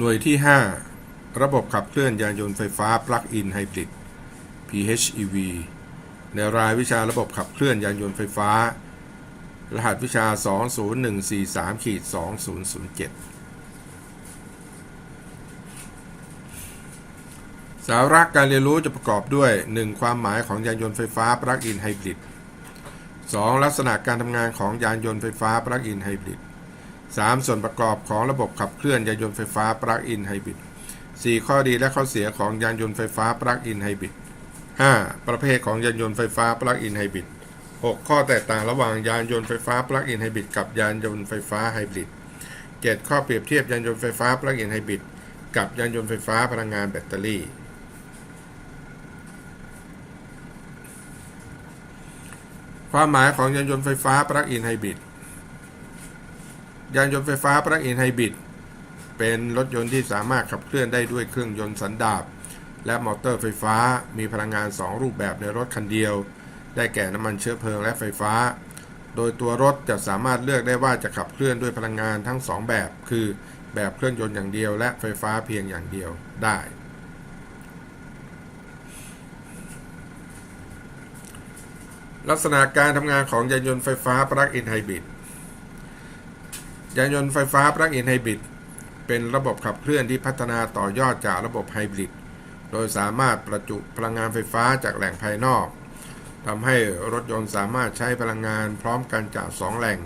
หน่วยที่ 5 ระบบขับเคลื่อนยานยนต์ไฟฟ้า Plug-in Hybrid PHEV ในรายวิชาระบบขับเคลื่อนยานยนต์ไฟฟ้า รหัสวิชา 20143ขีด2007 สาระการเรียนรู้จะประกอบด้วย 1. ความหมายของยานยนต์ไฟฟ้า Plug-in Hybrid 2. ลักษณะการทำงานของยานยนต์ไฟฟ้า Plug-in Hybrid 3. ส่วนประกอบของระบบขับเคลื่อนยานยนต์ไฟฟ้า Plug-in Hybrid 4. ข้อดีและข้อเสียของยานยนต์ไฟฟ้า Plug-in Hybrid 5. ประเภทของยานยนต์ไฟฟ้า Plug-in Hybrid 6. ข้อแตกต่างระหว่างยานยนต์ไฟฟ้า Plug-in Hybrid กับยานยนต์ไฟฟ้าไฮบริด 7. ข้อเปรียบเทียบยานยนต์ไฟฟ้า Plug-in Hybrid กับยานยนต์ไฟฟ้าพลังงานแบตเตอรี่ ความหมายของยานยนต์ไฟฟ้า Plug-in Hybrid ยานยนต์ไฟฟ้า Plug-in Hybrid เป็นรถยนต์ที่สามารถขับเคลื่อนได้ด้วยเครื่องยนต์สันดาปและมอเตอร์ไฟฟ้ามีพลังงาน 2 รูปแบบในรถคันเดียว ได้แก่น้ำมันเชื้อเพลิงและไฟฟ้า โดยตัวรถจะสามารถเลือกได้ว่าจะขับเคลื่อนด้วยพลังงานทั้ง 2 แบบ คือแบบเครื่องยนต์อย่างเดียว และไฟฟ้าเพียงอย่างเดียวได้ ลักษณะการทำงานของยานยนต์ไฟฟ้า Plug-in Hybrid ยานยนต์ไฟฟ้า Plug-in Hybrid เป็นระบบขับเคลื่อนที่พัฒนาต่อยอดจากระบบไฮบริดโดยสามารถประจุพลังงานไฟฟ้าจากแหล่งภายนอกทำให้รถยนต์สามารถใช้พลังงานพร้อมกันจาก 2 แหล่ง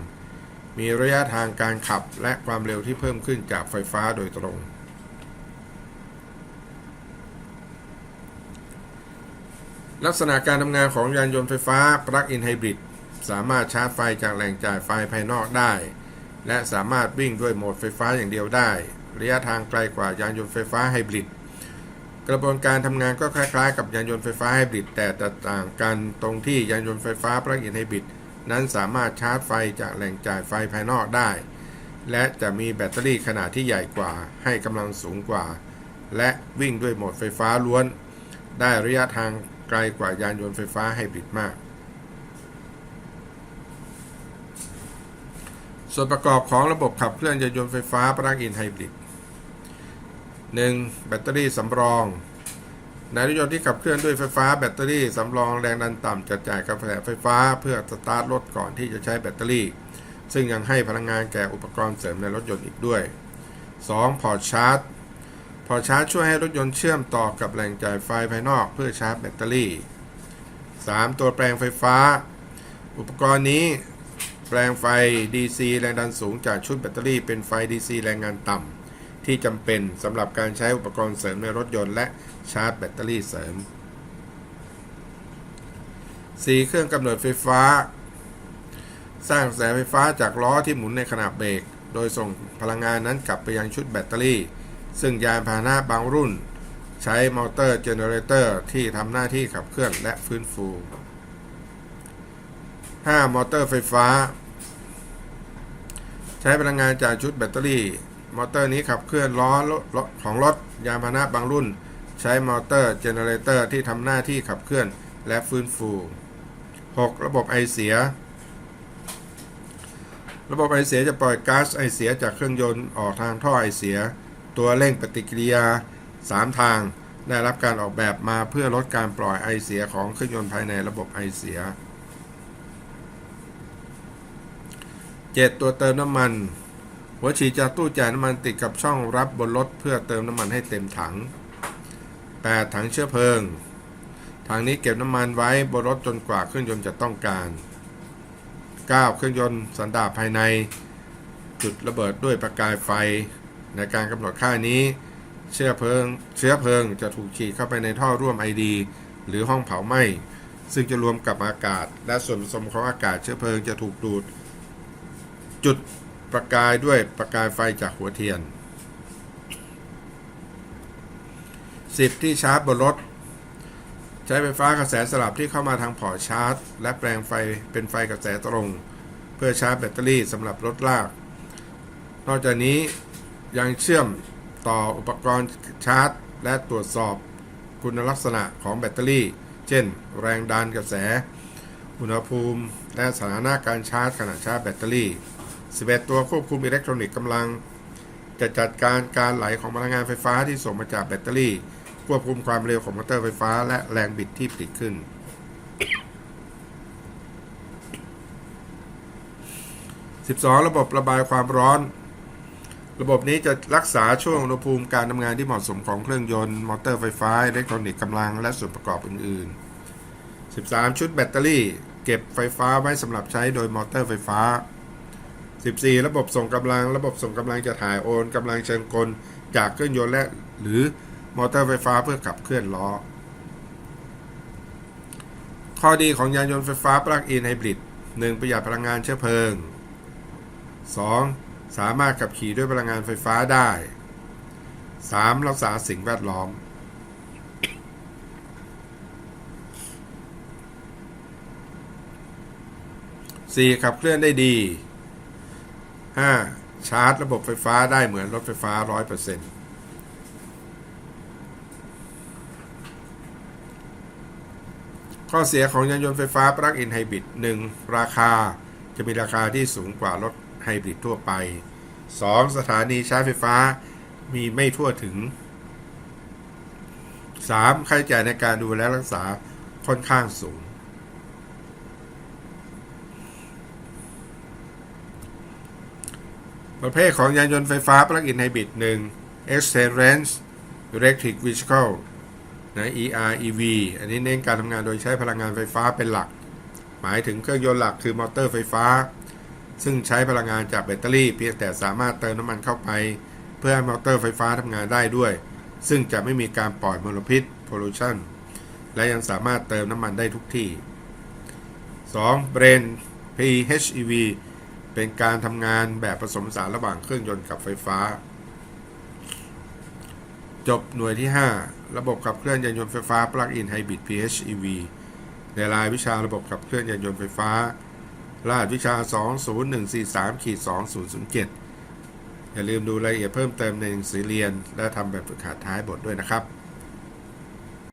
มีระยะทางการขับและความเร็วที่เพิ่มขึ้นจากไฟฟ้าโดยตรง ลักษณะการทำงานของยานยนต์ไฟฟ้า Plug-in Hybrid สามารถชาร์จไฟจากแหล่งจ่ายไฟภายนอกได้ และสามารถวิ่งด้วยโหมดไฟฟ้าอย่างเดียวได้ ระยะทางไกลกว่ายานยนต์ไฟฟ้าไฮบริดกระบวนการทำงานก็คล้ายๆ กับยานยนต์ไฟฟ้าไฮบริดแต่แตกต่างกันตรงที่ยานยนต์ไฟฟ้า Plug-in Hybrid นั้นสามารถชาร์จไฟจากแหล่งจ่ายไฟภายนอกได้ และจะมีแบตเตอรี่ขนาดที่ใหญ่กว่า ให้กำลังสูงกว่า และวิ่งด้วยโหมดไฟฟ้าล้วน ได้ระยะทางไกลกว่ายานยนต์ไฟฟ้าไฮบริดมาก ส่วนประกอบของระบบขับเคลื่อนยานยนต์ไฟฟ้า Plug-in Hybrid 1. แบตเตอรี่สำรองในรถยนต์ที่ขับเคลื่อนด้วยไฟฟ้าแบตเตอรี่สำรองแรงดันต่ำจะจ่ายกระแสไฟฟ้าเพื่อสตาร์ทรถก่อนที่จะใช้แบตเตอรี่ ซึ่งยังให้พลังงานแก่อุปกรณ์เสริมในรถยนต์อีกด้วย 2. พอร์ตชาร์จ พอร์ตชาร์จช่วยให้รถยนต์เชื่อมต่อกับแหล่งจ่ายไฟภายนอกเพื่อชาร์จแบตเตอรี่ 3. ตัวแปลงไฟฟ้า อุปกรณ์นี้ แปลงไฟ DC แรงดันสูงจากชุดแบตเตอรี่เป็นไฟ DC แรงงานต่ำที่จำเป็นสำหรับการใช้อุปกรณ์เสริมในรถยนต์และชาร์จแบตเตอรี่เสริม 4. เครื่องกำเนิดไฟฟ้า สร้างกระแสไฟฟ้าจากล้อที่หมุนในขณะเบรก โดยส่งพลังงานนั้นกลับไปยังชุดแบตเตอรี่ ซึ่งยานพาหนะบางรุ่น ใช้มอเตอร์เจเนเรเตอร์ที่ทำหน้าที่ขับเคลื่อนและฟื้นฟู 5. มอเตอร์ไฟฟ้า ใช้พลังงานจากชุดแบตเตอรี่ มอเตอร์นี้ขับเคลื่อนล้อของรถยานพาหนะบางรุ่น ใช้มอเตอร์เจเนเรเตอร์ที่ทำหน้าที่ขับเคลื่อนและฟื้นฟู 6. ระบบไอเสีย ระบบไอเสียจะปล่อยก๊าซไอเสียจากเครื่องยนต์ออกทางท่อไอเสีย ตัวเร่งปฏิกิริยา 3 ทาง ได้รับการออกแบบมาเพื่อลดการปล่อยไอเสียของเครื่องยนต์ภายในระบบไอเสีย 7. ตัวเติมน้ำมัน หัวฉีดจากตู้จ่ายน้ำมันติดกับช่องรับบนรถเพื่อเติมน้ำมันให้เต็มถัง 8. ถังเชื้อเพลิง ถังนี้เก็บน้ำมันไว้บนรถจนกว่าเครื่องยนต์จะต้องการ 9. เครื่องยนต์สันดาปภายใน จุดระเบิดด้วยประกายไฟ ในการกำหนดค่านี้ เชื้อเพลิง เชื้อเพลิงจะถูกฉีดเข้าไปในท่อร่วมไอดีหรือห้องเผาไหม้ซึ่งจะรวมกับอากาศ และส่วนผสมของอากาศเชื้อเพลิงจะถูกดูด จุดประกายด้วยประกายไฟจากหัวเทียน 10. ที่ชาร์จบนรถ ใช้ไฟฟ้ากระแสสลับที่เข้ามาทางพอชาร์จ และแปลงไฟเป็นไฟกระแสตรง เพื่อชาร์จแบตเตอรี่สำหรับรถลาก นอกจากนี้ยังเชื่อมต่ออุปกรณ์ชาร์จ และตรวจสอบคุณลักษณะของแบตเตอรี่ เช่น แรงดันกระแส อุณหภูมิ และสถานะการชาร์จขณะชาร์จแบตเตอรี่ 11 ตัวควบคุมอิเล็กทรอนิกส์กำลัง จะจัดการการไหลของพลังงานไฟฟ้าที่ส่งมาจากแบตเตอรี่ ควบคุมความเร็วของมอเตอร์ไฟฟ้า และแรงบิดที่ผลิตขึ้น 12 ระบบระบายความร้อน ระบบนี้จะรักษาช่วงอุณหภูมิการทำงานที่เหมาะสมของเครื่องยนต์มอเตอร์ไฟฟ้าอิเล็กทรอนิกส์กำลังและส่วนประกอบอื่น ๆ 13 ชุดแบตเตอรี่ เก็บไฟฟ้าไว้สำหรับใช้โดยมอเตอร์ไฟฟ้า 14 ระบบส่งกำลัง ระบบส่งกำลังจะถ่ายโอนกำลังเชิงกล จากเครื่องยนต์และหรือมอเตอร์ไฟฟ้าเพื่อขับเคลื่อนล้อ ข้อดีของยานยนต์ไฟฟ้าปลั๊กอินไฮบริด 1. ประหยัดพลังงานเชื้อเพลิง 2. สามารถขับขี่ด้วยพลังงานไฟฟ้าได้ 3. รักษาสิ่งแวดล้อม 4. ขับเคลื่อนได้ดี 5. ชาร์จระบบไฟฟ้าได้เหมือนรถไฟฟ้า 100%ข้อเสียของยานยนต์ไฟฟ้าปลั๊กอินไฮบริด 1. ราคาจะมีราคาที่สูงกว่ารถไฮบริดทั่วไป 2. สถานีชาร์จไฟฟ้ามีไม่ทั่วถึง 3. ค่าใช้จ่ายในการดูแลรักษาค่อนข้างสูง ประเภทของยานยนต์ไฟฟ้าปลั๊กอินไฮบริด 1. Extend Range Electric Vehicle นะ EREV อันนี้เน้นการทำงานโดยใช้พลังงานไฟฟ้าเป็นหลัก หมายถึงเครื่องยนต์หลักคือมอเตอร์ไฟฟ้า ซึ่งใช้พลังงานจากแบตเตอรี่ เพียงแต่สามารถเติมน้ำมันเข้าไป เพื่อให้มอเตอร์ไฟฟ้าทำงานได้ด้วย ซึ่งจะไม่มีการปล่อยมลพิษ pollution และยังสามารถเติมน้ำมันได้ทุกที่ 2. Brain PHEV เป็นการทำงานแบบผสมผสานระหว่างเครื่องยนต์กับไฟฟ้า จบหน่วยที่ 5 ระบบขับเคลื่อนยานยนต์ไฟฟ้า Plug-in Hybrid PHEV ในรายวิชาระบบขับเคลื่อนยานยนต์ไฟฟ้า รหัสวิชา 20143ขีด2007 อย่าลืมดูรายละเอียดเพิ่มเติมในหนังสือเรียน และทำแบบฝึกหัดท้ายบทด้วยนะครับ